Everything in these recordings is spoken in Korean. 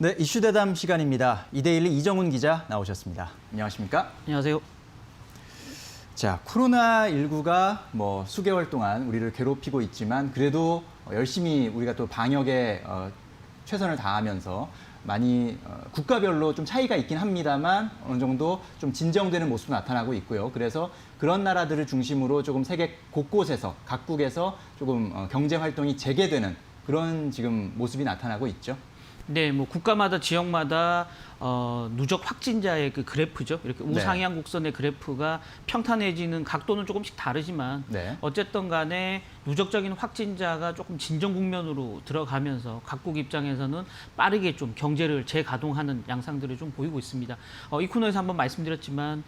네, 이슈 대담 시간입니다. 이데일리 이정훈 기자 나오셨습니다. 안녕하십니까? 안녕하세요. 자, 코로나19가 뭐 수개월 동안 우리를 괴롭히고 있지만 그래도 열심히 우리가 또 방역에 어, 최선을 다하면서 많이 어, 국가별로 좀 차이가 있긴 합니다만 어느 정도 좀 진정되는 모습도 나타나고 있고요. 그래서 그런 나라들을 중심으로 조금 세계 곳곳에서 각국에서 조금 어, 경제 활동이 재개되는 그런 지금 모습이 나타나고 있죠. 네, 뭐 국가마다 지역마다 어, 누적 확진자의 그 그래프죠. 이렇게 네. 우상향 곡선의 그래프가 평탄해지는 각도는 조금씩 다르지만 네. 어쨌든 간에 누적적인 확진자가 조금 진정 국면으로 들어가면서 각국 입장에서는 빠르게 좀 경제를 재가동하는 양상들을 좀 보이고 있습니다. 어, 이 코너에서 한번 말씀드렸지만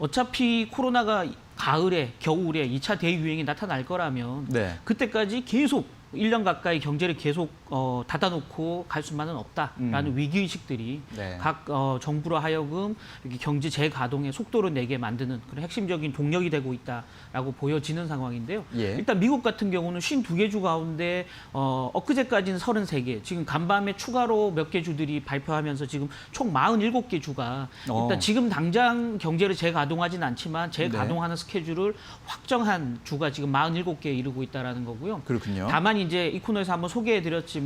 어차피 코로나가 가을에 겨울에 2차 대유행이 나타날 거라면 네. 그때까지 계속 1년 가까이 경제를 계속 어, 닫아놓고 갈 수만은 없다라는 위기의식들이 네. 각 어, 정부로 하여금 이렇게 경제 재가동의 속도를 내게 만드는 그런 핵심적인 동력이 되고 있다라고 보여지는 상황인데요. 예. 일단 미국 같은 경우는 52개 주 가운데 어, 엊그제까지는 33개, 지금 간밤에 추가로 몇 개 주들이 발표하면서 지금 총 47개 주가 어. 일단 지금 당장 경제를 재가동하진 않지만 네. 재가동하는 스케줄을 확정한 주가 지금 47개에 이르고 있다라는 거고요. 그렇군요. 다만 이제 이 코너에서 한번 소개해드렸지만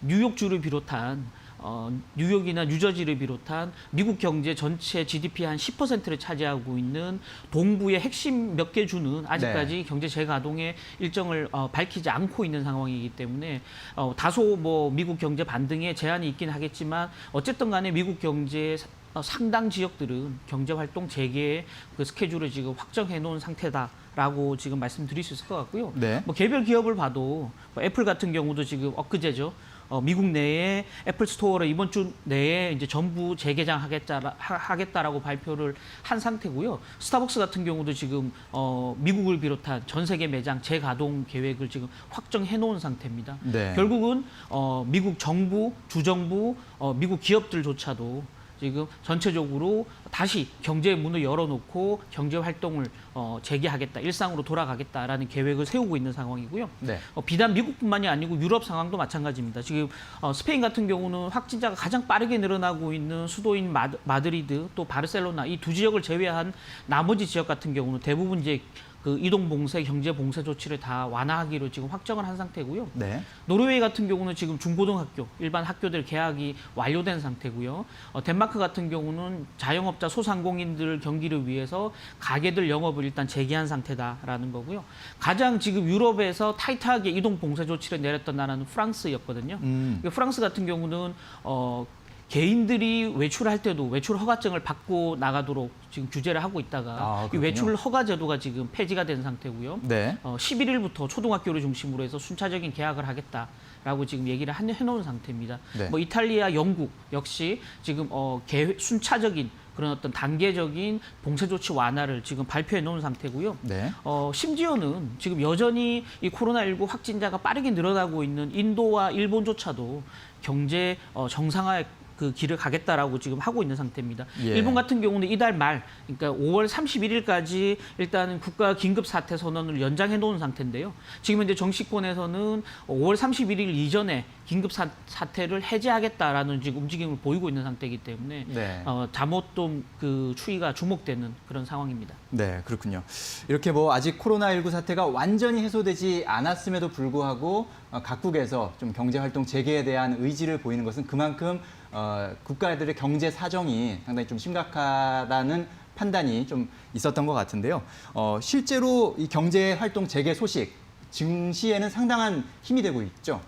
뉴욕주를 비롯한 어, 뉴욕이나 뉴저지를 비롯한 미국 경제 전체 GDP 한 10%를 차지하고 있는 동부의 핵심 몇 개 주는 아직까지 네. 경제 재가동의 일정을 어, 밝히지 않고 있는 상황이기 때문에 어, 다소 뭐 미국 경제 반등에 제한이 있긴 하겠지만 어쨌든 간에 미국 경제 어, 상당 지역들은 경제 활동 재개의 그 스케줄을 지금 확정해 놓은 상태다라고 지금 말씀드릴 수 있을 것 같고요. 네. 뭐 개별 기업을 봐도 뭐 애플 같은 경우도 지금 엊그제죠. 어, 미국 내에 애플 스토어를 이번 주 내에 이제 전부 재개장 하겠다 하겠다라고 발표를 한 상태고요. 스타벅스 같은 경우도 지금 어, 미국을 비롯한 전 세계 매장 재가동 계획을 지금 확정해 놓은 상태입니다. 네. 결국은 어, 미국 정부, 주정부, 어, 미국 기업들조차도 지금 전체적으로 다시 경제 문을 열어놓고 경제 활동을 어, 재개하겠다, 일상으로 돌아가겠다라는 계획을 세우고 있는 상황이고요. 네. 어, 비단 미국뿐만이 아니고 유럽 상황도 마찬가지입니다. 지금 어, 스페인 같은 경우는 확진자가 가장 빠르게 늘어나고 있는 수도인 마드, 마드리드 또 바르셀로나 이 두 지역을 제외한 나머지 지역 같은 경우는 대부분 이제 그 이동 봉쇄, 경제 봉쇄 조치를 다 완화하기로 지금 확정을 한 상태고요. 네. 노르웨이 같은 경우는 지금 중고등학교 일반 학교들 개학이 완료된 상태고요. 어, 덴마크 같은 경우는 자영업자 소상공인들 경기를 위해서 가게들 영업을 일단 재개한 상태다라는 거고요. 가장 지금 유럽에서 타이트하게 이동 봉쇄 조치를 내렸던 나라는 프랑스였거든요. 음. 그 프랑스 같은 경우는 어, 개인들이 외출할 때도 외출 허가증을 받고 나가도록 지금 규제를 하고 있다가 아, 이. 외출 허가 제도가 지금 폐지가 된 상태고요. 네. 어, 11일부터 초등학교를 중심으로 해서 순차적인 개학을 하겠다 라고 지금 얘기를 한- 해놓은 상태입니다. 네. 뭐 이탈리아, 영국 역시 지금 어, 계획, 순차적인 그런 어떤 단계적인 봉쇄 조치 완화를 지금 발표해 놓은 상태고요. 네. 어, 심지어는 지금 여전히 이 코로나19 확진자가 빠르게 늘어나고 있는 인도와 일본조차도 경제 어, 정상화의 그 길을 가겠다라고 지금 하고 있는 상태입니다. 예. 일본 같은 경우는 이달 말, 그러니까 5월 31일까지 일단은 국가 긴급 사태 선언을 연장해 놓은 상태인데요. 지금 이제 정치권에서는 5월 31일 이전에 긴급 사, 사태를 해제하겠다라는 지금 움직임을 보이고 있는 상태이기 때문에 네. 어, 잠옷도 그 추이가 주목되는 그런 상황입니다. 네, 그렇군요. 이렇게 뭐 아직 코로나19 사태가 완전히 해소되지 않았음에도 불구하고 어, 각국에서 좀 경제 활동 재개에 대한 의지를 보이는 것은 그만큼 어, 국가들의 경제 사정이 상당히 좀 심각하다는 판단이 좀 있었던 것 같은데요. 어, 실제로 이 경제 활동 재개 소식 증시에는 상당한 힘이 되고 있죠.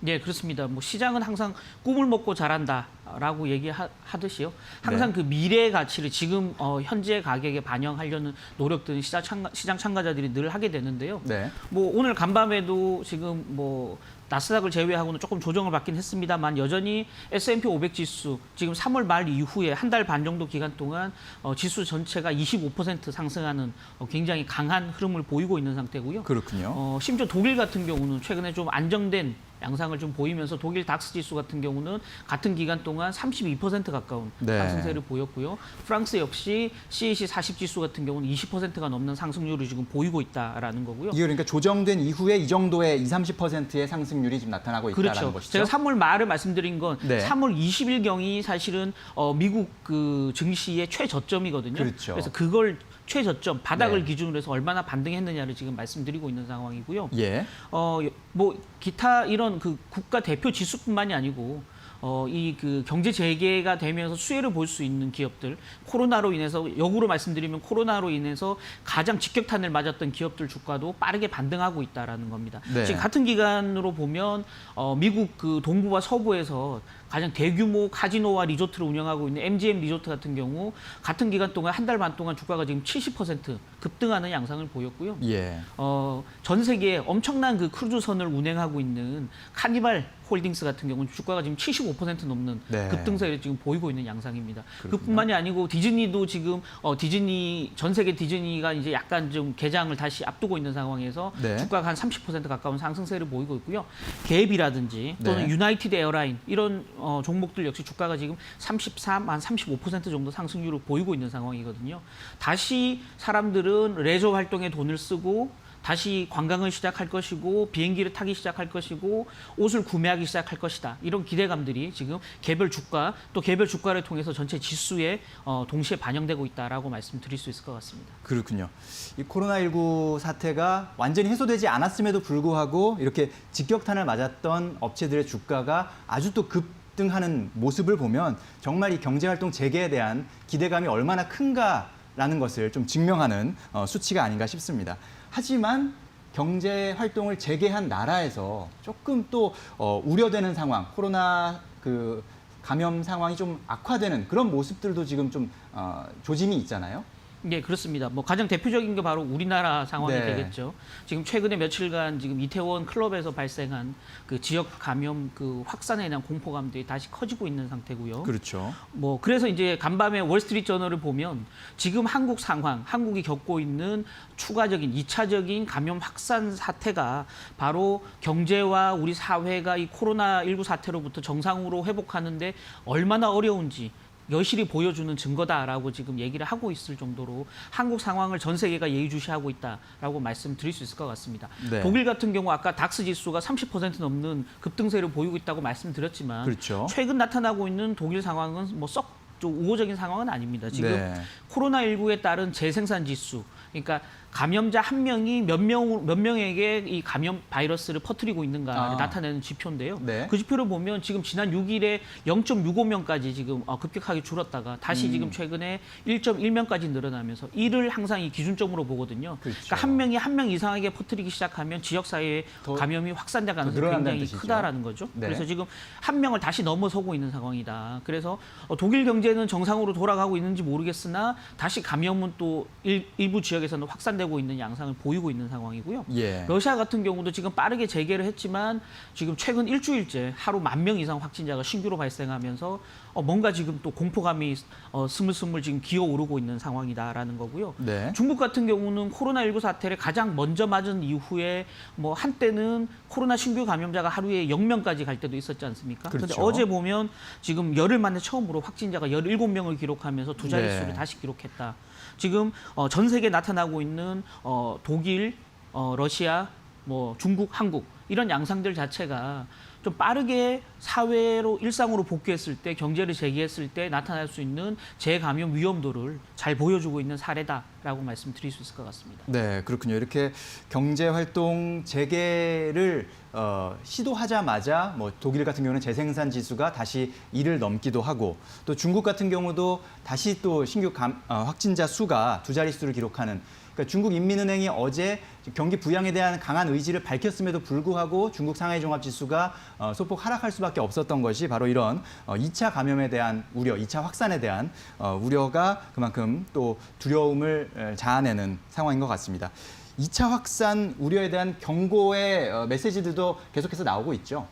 네, 그렇습니다. 뭐 시장은 항상 꿈을 먹고 자란다라고 얘기하듯이요. 항상 네. 그 미래의 가치를 지금 어, 현재 가격에 반영하려는 노력들은 시장 참가, 시장 참가자들이 늘 하게 되는데요. 네. 뭐 오늘 간밤에도 지금 뭐 나스닥을 제외하고는 조금 조정을 받긴 했습니다만 여전히 S&P 500 지수 지금 3월 말 이후에 한 달 반 정도 기간 동안 어, 지수 전체가 25% 상승하는 어, 굉장히 강한 흐름을 보이고 있는 상태고요. 그렇군요. 어, 심지어 독일 같은 경우는 최근에 좀 안정된 양상을 좀 보이면서 독일 닥스 지수 같은 경우는 같은 기간 동안 32% 가까운 네. 상승세를 보였고요. 프랑스 역시 CAC 40 지수 같은 경우는 20%가 넘는 상승률을 지금 보이고 있다라는 거고요. 이게 그러니까 조정된 이후에 이 정도의 20, 30%의 상승률이 지금 나타나고 있다는 그렇죠. 것이죠. 제가 3월 말을 말씀드린 건 네. 3월 20일 경이 사실은 어, 미국 그 증시의 최저점이거든요. 그렇죠. 래서 그걸 최저점 바닥을 네. 기준으로 해서 얼마나 반등했느냐를 지금 말씀드리고 있는 상황이고요. 예. 어, 뭐 기타 이런 그 국가 대표 지수뿐만이 아니고 어, 이 그 경제 재개가 되면서 수혜를 볼 수 있는 기업들, 코로나로 인해서 역으로 말씀드리면 코로나로 인해서 가장 직격탄을 맞았던 기업들 주가도 빠르게 반등하고 있다라는 겁니다. 네. 지금 같은 기간으로 보면 어, 미국 그 동부와 서부에서 가장 대규모 카지노와 리조트를 운영하고 있는 MGM 리조트 같은 경우 같은 기간 동안 한 달 반 동안 주가가 지금 70% 급등하는 양상을 보였고요. 예. 어, 전 세계에 엄청난 그 크루즈선을 운행하고 있는 카니발 홀딩스 같은 경우는 주가가 지금 75% 넘는 네. 급등세를 지금 보이고 있는 양상입니다. 그렇군요. 그뿐만이 아니고 디즈니도 지금 어, 디즈니 전 세계 디즈니가 이제 약간 좀 개장을 다시 앞두고 있는 상황에서 네. 주가가 한 30% 가까운 상승세를 보이고 있고요. 갭이라든지 또는 네. 유나이티드 에어라인 이런 어, 종목들 역시 주가가 지금 33, 한 35% 정도 상승률을 보이고 있는 상황이거든요. 다시 사람들은 레저 활동에 돈을 쓰고 다시 관광을 시작할 것이고 비행기를 타기 시작할 것이고 옷을 구매하기 시작할 것이다. 이런 기대감들이 지금 개별 주가 또 개별 주가를 통해서 전체 지수에 어, 동시에 반영되고 있다라고 말씀드릴 수 있을 것 같습니다. 그렇군요. 이 코로나19 사태가 완전히 해소되지 않았음에도 불구하고 이렇게 직격탄을 맞았던 업체들의 주가가 아주 또 급 등하는 모습을 보면 정말 이 경제활동 재개에 대한 기대감이 얼마나 큰가라는 것을 좀 증명하는 어, 수치가 아닌가 싶습니다. 하지만 경제 활동을 재개한 나라에서 조금 또 어, 우려되는 상황, 코로나 그 감염 상황이 좀 악화되는 그런 모습들도 지금 좀 어, 조짐이 있잖아요. 네, 그렇습니다. 뭐 가장 대표적인 게 바로 우리나라 상황이 네. 되겠죠. 지금 최근에 며칠간 지금 이태원 클럽에서 발생한 그 지역 감염 그 확산에 대한 공포감들이 다시 커지고 있는 상태고요. 그렇죠. 뭐 그래서 이제 간밤에 월스트리트 저널을 보면 지금 한국 상황, 한국이 겪고 있는 추가적인 이차적인 감염 확산 사태가 바로 경제와 우리 사회가 이 코로나 19 사태로부터 정상으로 회복하는데 얼마나 어려운지 여실히 보여주는 증거다라고 지금 얘기를 하고 있을 정도로 한국 상황을 전 세계가 예의주시하고 있다라고 말씀드릴 수 있을 것 같습니다. 네. 독일 같은 경우 아까 닥스 지수가 30% 넘는 급등세를 보이고 있다고 말씀드렸지만 그렇죠. 최근 나타나고 있는 독일 상황은 뭐썩 우호적인 상황은 아닙니다. 지금 네. 코로나19에 따른 재생산 지수, 그러니까 감염자 한 명이 몇 명, 몇 명에게 이 감염 바이러스를 퍼뜨리고 있는가를 아. 나타내는 지표인데요. 네. 그 지표를 보면 지금 지난 6일에 0.65명까지 지금 어, 급격하게 줄었다가 다시 음. 지금 최근에 1.1명까지 늘어나면서 이를 항상 이 기준점으로 보거든요. 그렇죠. 그러니까 한 명이 한 명 이상에게 퍼뜨리기 시작하면 지역 사회에 더- 감염이 확산될 가능성이 굉장히 뜻이죠. 크다라는 거죠. 네. 그래서 지금 한 명을 다시 넘어서고 있는 상황이다. 그래서 어, 독일 경제는 정상으로 돌아가고 있는지 모르겠으나 다시 감염은 또 일, 일부 지역에서는 확산되고 있는 양상을 보이고 있는 상황이고요. 예. 러시아 같은 경우도 지금 빠르게 재개를 했지만 지금 최근 일주일째 하루 만 명 이상 확진자가 신규로 발생하면서 어, 뭔가 지금 또 공포감이 어, 스물스물 지금 기어오르고 있는 상황이다라는 거고요. 네. 중국 같은 경우는 코로나19 사태를 가장 먼저 맞은 이후에 뭐 한때는 코로나 신규 감염자가 하루에 0명까지 갈 때도 있었지 않습니까? 그런데 그렇죠. 어제 보면 지금 열흘 만에 처음으로 확진자가 17명을 기록하면서 두 자릿수를 네. 다시 기록했다. 지금 어, 전 세계에 나타나고 있는 어, 독일, 어, 러시아, 뭐 중국, 한국 이런 양상들 자체가 좀 빠르게 사회로 일상으로 복귀했을 때 경제를 재개했을 때 나타날 수 있는 재감염 위험도를 잘 보여주고 있는 사례다라고 말씀드릴 수 있을 것 같습니다. 네, 그렇군요. 이렇게 경제 활동 재개를 어, 시도하자마자 뭐 독일 같은 경우는 재생산 지수가 다시 1을 넘기도 하고 또 중국 같은 경우도 다시 또 신규 감, 어, 확진자 수가 두 자릿수를 기록하는 그러니까 중국 인민은행이 어제 경기 부양에 대한 강한 의지를 밝혔음에도 불구하고 중국 상하이 종합 지수가 어, 소폭 하락할 수밖에 없었던 것이 바로 이런 어, 2차 감염에 대한 우려, 2차 확산에 대한 어, 우려가 그만큼 또 두려움을 에, 자아내는 상황인 것 같습니다. 2차 확산 우려에 대한 경고의 어, 메시지들도 계속해서 나오고 있죠.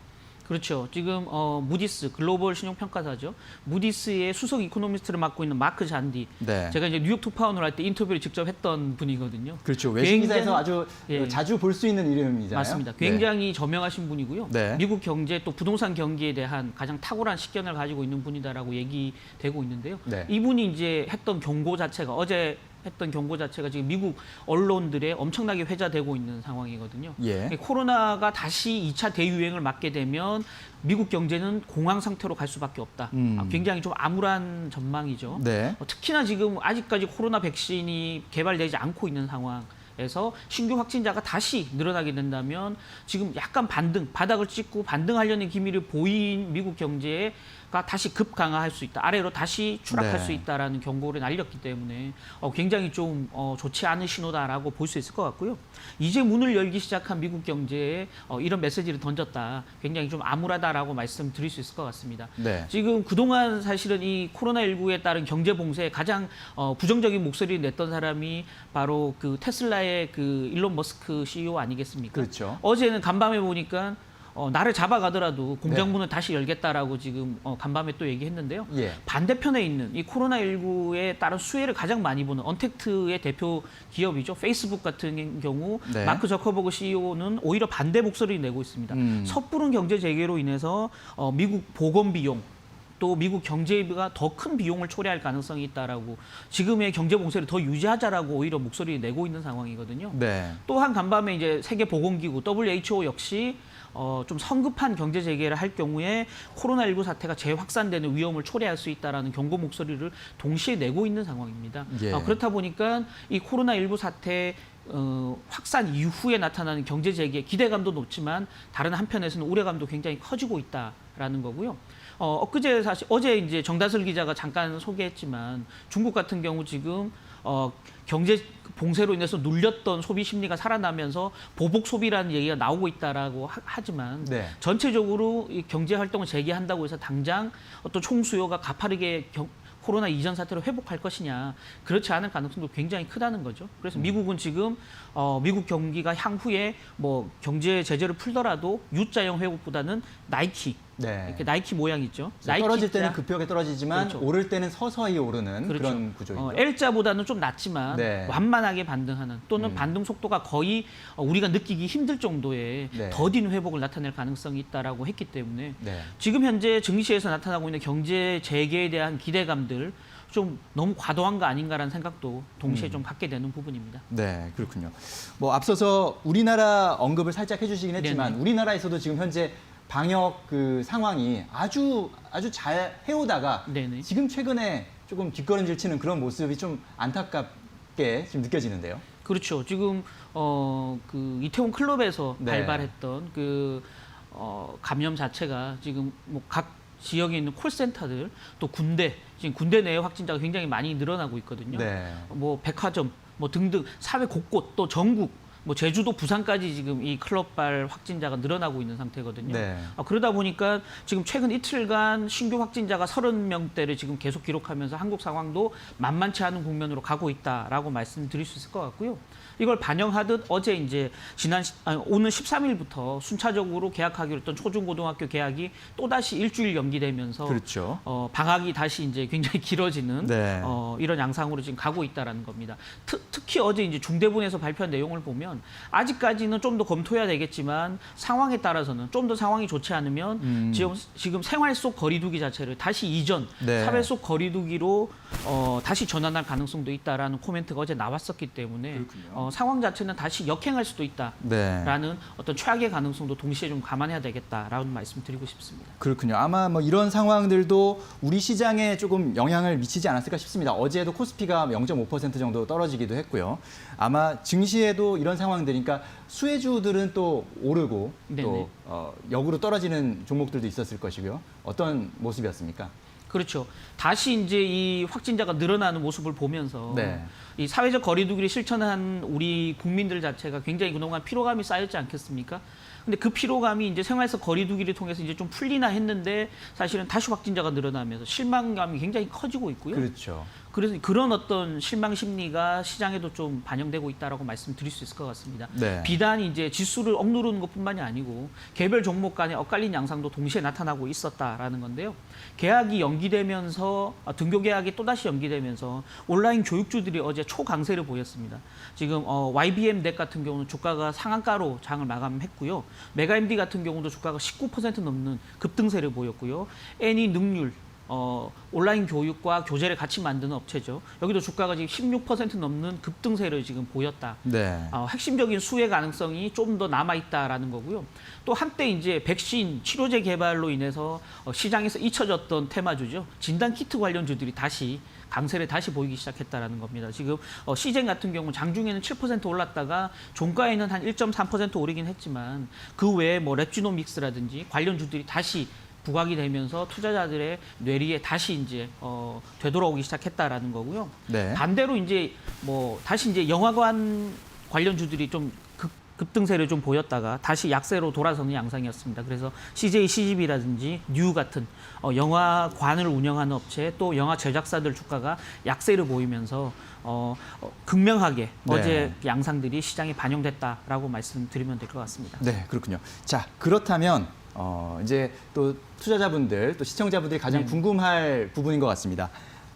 그렇죠. 지금 어, 무디스 글로벌 신용평가사죠. 무디스의 수석 이코노미스트를 맡고 있는 마크 잔디. 네. 제가 이제 뉴욕 투파원을 할 때 인터뷰를 직접 했던 분이거든요. 그렇죠. 외신 기사에서 굉장히- 아주 예. 자주 볼 수 있는 이름이잖아요. 맞습니다. 네. 굉장히 저명하신 분이고요. 네. 미국 경제 또 부동산 경기에 대한 가장 탁월한 식견을 가지고 있는 분이다라고 얘기되고 있는데요. 네. 이분이 이제 했던 경고 자체가 어제 했던 경고 자체가 지금 미국 언론들에 엄청나게 회자되고 있는 상황이거든요. 예. 코로나가 다시 2차 대유행을 맞게 되면 미국 경제는 공황 상태로 갈 수밖에 없다. 음. 아, 굉장히 좀 암울한 전망이죠. 네. 어, 특히나 지금 아직까지 코로나 백신이 개발되지 않고 있는 상황 에서 신규 확진자가 다시 늘어나게 된다면 지금 약간 반등, 바닥을 찍고 반등하려는 기미를 보인 미국 경제 가 다시 급 강화할 수 있다. 아래로 다시 추락할 네. 수 있다라는 경고를 날렸기 때문에 어, 굉장히 좀 어, 좋지 않은 신호다라고 볼 수 있을 것 같고요. 이제 문을 열기 시작한 미국 경제에 어, 이런 메시지를 던졌다. 굉장히 좀 암울하다라고 말씀드릴 수 있을 것 같습니다. 네. 지금 그동안 사실은 이 코로나19에 따른 경제 봉쇄에 가장 어, 부정적인 목소리를 냈던 사람이 바로 그 테슬라의 그 일론 머스크 CEO 아니겠습니까? 그렇죠. 어제는 간밤에 보니까 어, 나를 잡아가더라도 공장 네. 문을 다시 열겠다라고 지금 어, 간밤에 또 얘기했는데요. 예. 반대편에 있는 이 코로나19에 따른 수혜를 가장 많이 보는 언택트의 대표 기업이죠. 페이스북 같은 경우 네. 마크 저커버그 CEO는 오히려 반대 목소리를 내고 있습니다. 음. 섣부른 경제 재개로 인해서 어, 미국 보건 비용 또 미국 경제가 더 큰 비용을 초래할 가능성이 있다라고 지금의 경제 봉쇄를 더 유지하자라고 오히려 목소리를 내고 있는 상황이거든요. 네. 또한 간밤에 이제 세계 보건기구 WHO 역시 어, 좀 성급한 경제 재개를 할 경우에 코로나19 사태가 재확산되는 위험을 초래할 수 있다라는 경고 목소리를 동시에 내고 있는 상황입니다. 예. 어, 그렇다 보니까 이 코로나19 사태 어, 확산 이후에 나타나는 경제 재개 기대감도 높지만 다른 한편에서는 우려감도 굉장히 커지고 있다라는 거고요. 어, 엊그제 사실 어제 이제 정다슬 기자가 잠깐 소개했지만 중국 같은 경우 지금 어, 경제 봉쇄로 인해서 눌렸던 소비 심리가 살아나면서 보복 소비라는 얘기가 나오고 있다라고 하, 하지만 네. 전체적으로 이 경제 활동을 재개한다고 해서 당장 어떤 총수요가 가파르게 경- 코로나 이전 사태로 회복할 것이냐 그렇지 않을 가능성도 굉장히 크다는 거죠. 음. 그래서 미국은 지금 어, 미국 경기가 향후에 뭐 경제 제재를 풀더라도 U자형 회복보다는 나이키 네. 이렇게 나이키 모양 있죠. 떨어질 때는 자. 급격하게 떨어지지만 그렇죠. 오를 때는 서서히 오르는 그 그렇죠. 런 구조이죠. 어, L자보다는 좀 낮지만 네. 완만하게 반등하는 또는 음. 반등 속도가 거의 어, 우리가 느끼기 힘들 정도의 네. 더딘 회복을 나타낼 가능성이 있다라고 했기 때문에 네. 지금 현재 증시에서 나타나고 있는 경제 재개에 대한 기대감들 좀 너무 과도한 거 아닌가라는 생각도 동시에 음. 좀 갖게 되는 부분입니다. 네, 그렇군요. 뭐 앞서서 우리나라 언급을 살짝 해주시긴 했지만 네네. 우리나라에서도 지금 현재 방역 그 상황이 아주 아주 잘 해오다가 네네. 지금 최근에 조금 뒷걸음질 치는 그런 모습이 좀 안타깝게 지금 느껴지는데요. 그렇죠. 지금 어 그 이태원 클럽에서 네. 발발했던 그 어, 감염 자체가 지금 뭐각 지역에 있는 콜센터들 또 군대 지금 군대 내에 확진자가 굉장히 많이 늘어나고 있거든요. 네. 뭐 백화점 뭐 등등 사회 곳곳 또 전국 뭐 제주도 부산까지 지금 이 클럽발 확진자가 늘어나고 있는 상태거든요. 네. 아, 그러다 보니까 지금 최근 이틀간 신규 확진자가 30명대를 지금 계속 기록하면서 한국 상황도 만만치 않은 국면으로 가고 있다라고 말씀드릴 수 있을 것 같고요. 이걸 반영하듯 어제 이제 지난 시- 아니, 오늘 13일부터 순차적으로 개학하기로 했던 초중고등학교 개학이 또 다시 일주일 연기되면서 그렇죠. 어, 방학이 다시 이제 굉장히 길어지는 네. 어, 이런 양상으로 지금 가고 있다라는 겁니다. 트, 특히 어제 이제 중대본에서 발표한 내용을 보면 아직까지는 좀 더 검토해야 되겠지만 상황에 따라서는 좀 더 상황이 좋지 않으면 음. 지금 지금 생활 속 거리두기 자체를 다시 이전 네. 사회 속 거리두기로 어, 다시 전환할 가능성도 있다라는 코멘트가 어제 나왔었기 때문에 그렇군요. 어, 상황 자체는 다시 역행할 수도 있다. 네. 라는 어떤 최악의 가능성도 동시에 좀 감안해야 되겠다라는 말씀 드리고 싶습니다. 그렇군요. 아마 뭐 이런 상황들도 우리 시장에 조금 영향을 미치지 않았을까 싶습니다. 어제도 코스피가 0.5% 정도 떨어지기도 했고요. 아마 증시에도 이런 상황들이니까 수혜주들은 또 오르고 네네. 또 어, 역으로 떨어지는 종목들도 있었을 것이고요. 어떤 모습이었습니까? 그렇죠. 다시 이제 이 확진자가 늘어나는 모습을 보면서 네. 이 사회적 거리두기를 실천한 우리 국민들 자체가 굉장히 그동안 피로감이 쌓였지 않겠습니까? 근데 그 피로감이 이제 생활에서 거리두기를 통해서 이제 좀 풀리나 했는데 사실은 다시 확진자가 늘어나면서 실망감이 굉장히 커지고 있고요. 그렇죠. 그래서 그런 어떤 실망 심리가 시장에도 좀 반영되고 있다라고 말씀드릴 수 있을 것 같습니다. 네. 비단 이제 지수를 억누르는 것뿐만이 아니고 개별 종목 간의 엇갈린 양상도 동시에 나타나고 있었다라는 건데요. 계약이 연기되면서 아, 등교 계약이 또 다시 연기되면서 온라인 교육주들이 어제 초강세를 보였습니다. 지금 어, YBM 덱 같은 경우는 주가가 상한가로 장을 마감했고요. 메가MD 같은 경우도 주가가 19% 넘는 급등세를 보였고요. 애니 능률 어, 온라인 교육과 교재를 같이 만드는 업체죠. 여기도 주가가 지금 16% 넘는 급등세를 지금 보였다. 네. 어, 핵심적인 수혜 가능성이 좀 더 남아 있다라는 거고요. 또 한때 이제 백신 치료제 개발로 인해서 어, 시장에서 잊혀졌던 테마주죠. 진단 키트 관련주들이 다시 강세를 다시 보이기 시작했다라는 겁니다. 지금 어, 시젠 같은 경우 장중에는 7% 올랐다가 종가에는 한 1.3% 오르긴 했지만 그 외에 뭐 랩지노믹스라든지 관련주들이 다시 부각이 되면서 투자자들의 뇌리에 다시 이제 어, 되돌아오기 시작했다라는 거고요. 네. 반대로 이제 뭐 다시 이제 영화관 관련주들이 좀 급, 급등세를 좀 보였다가 다시 약세로 돌아서는 양상이었습니다. 그래서 CJ CGV라든지 뉴 같은 어, 영화관을 운영하는 업체 또 영화 제작사들 주가가 약세를 보이면서 어, 어, 극명하게 네. 어제 양상들이 시장에 반영됐다라고 말씀드리면 될 것 같습니다. 네, 그렇군요. 자, 그렇다면 어, 이제 또 투자자분들, 또 시청자분들이 가장 네. 궁금할 부분인 것 같습니다.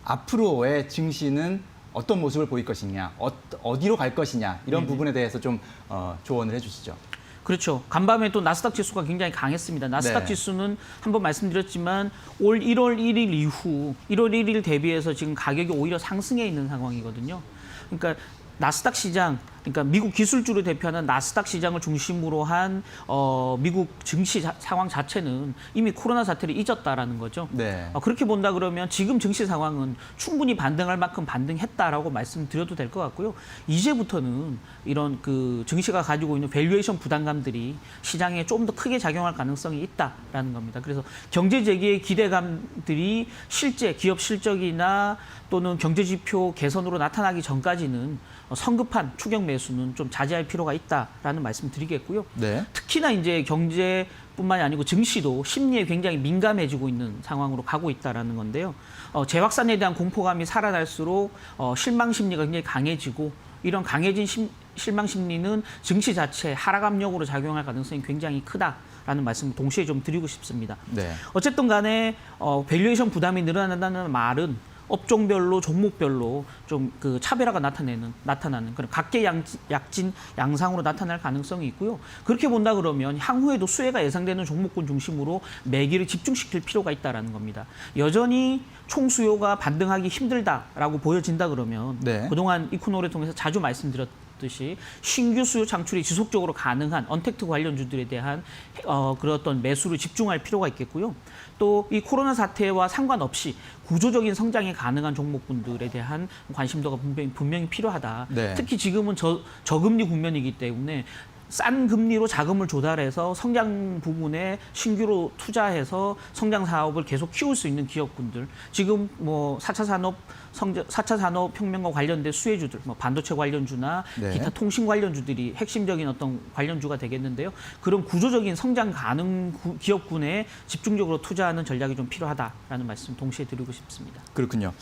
앞으로의 증시는 어떤 모습을 보일 것이냐, 어, 어디로 갈 것이냐 이런 네네. 부분에 대해서 좀 어, 조언을 해주시죠. 그렇죠. 간밤에 또 나스닥 지수가 굉장히 강했습니다. 나스닥 네. 지수는 한번 말씀드렸지만 올 1월 1일 이후 1월 1일 대비해서 지금 가격이 오히려 상승해 있는 상황이거든요. 그러니까 나스닥 시장, 그러니까 미국 기술주를 대표하는 나스닥 시장을 중심으로 한 어, 미국 증시 자- 상황 자체는 이미 코로나 사태를 잊었다라는 거죠. 네. 어, 그렇게 본다 그러면 지금 증시 상황은 충분히 반등할 만큼 반등했다라고 말씀드려도 될 것 같고요. 이제부터는 이런 그 증시가 가지고 있는 밸류에이션 부담감들이 시장에 좀 더 크게 작용할 가능성이 있다라는 겁니다. 그래서 경제 재개의 기대감들이 실제 기업 실적이나 또는 경제 지표 개선으로 나타나기 전까지는 어, 성급한 추격 매수 는 좀 자제할 필요가 있다라는 말씀 드리겠고요. 네. 특히나 이제 경제뿐만이 아니고 증시도 심리에 굉장히 민감해지고 있는 상황으로 가고 있다라는 건데요. 어, 재확산에 대한 공포감이 살아날수록 어, 실망 심리가 굉장히 강해지고 이런 강해진 심- 실망 심리는 증시 자체 하락 압력으로 작용할 가능성이 굉장히 크다 라는 말씀을 동시에 좀 드리고 싶습니다. 네. 어쨌든 간에 어, 밸류에이션 부담이 늘어난다는 말은 업종별로 종목별로 좀 그 차별화가 나타내는 나타나는 그런 각계 양, 약진 양상으로 나타날 가능성이 있고요. 그렇게 본다 그러면 향후에도 수혜가 예상되는 종목군 중심으로 매기를 집중시킬 필요가 있다라는 겁니다. 여전히 총 수요가 반등하기 힘들다라고 보여진다 그러면 네. 그동안 이코노를 통해서 자주 말씀드렸 듯이 신규 수요 창출이 지속적으로 가능한 언택트 관련주들에 대한 어, 그런 어떤 매수를 집중할 필요가 있겠고요. 또 이 코로나 사태와 상관없이 구조적인 성장이 가능한 종목군들에 대한 관심도가 분명히, 분명히 필요하다. 네. 특히 지금은 저, 저금리 국면이기 때문에 싼 금리로 자금을 조달해서 성장 부분에 신규로 투자해서 성장 사업을 계속 키울 수 있는 기업군들 지금 뭐 4차 산업 성장 4차 산업 혁명과 관련된 수혜주들 뭐 반도체 관련주나 네. 기타 통신 관련주들이 핵심적인 어떤 관련주가 되겠는데요. 그런 구조적인 성장 가능 구- 기업군에 집중적으로 투자하는 전략이 좀 필요하다라는 말씀 동시에 드리고 싶습니다. 그렇군요.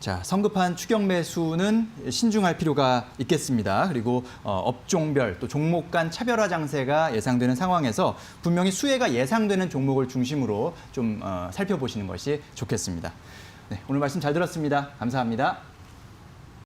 자, 성급한 추격 매수는 신중할 필요가 있겠습니다. 그리고 어, 업종별 또 종목 간 차별화 장세가 예상되는 상황에서 분명히 수혜가 예상되는 종목을 중심으로 좀 어, 살펴보시는 것이 좋겠습니다. 네, 오늘 말씀 잘 들었습니다. 감사합니다.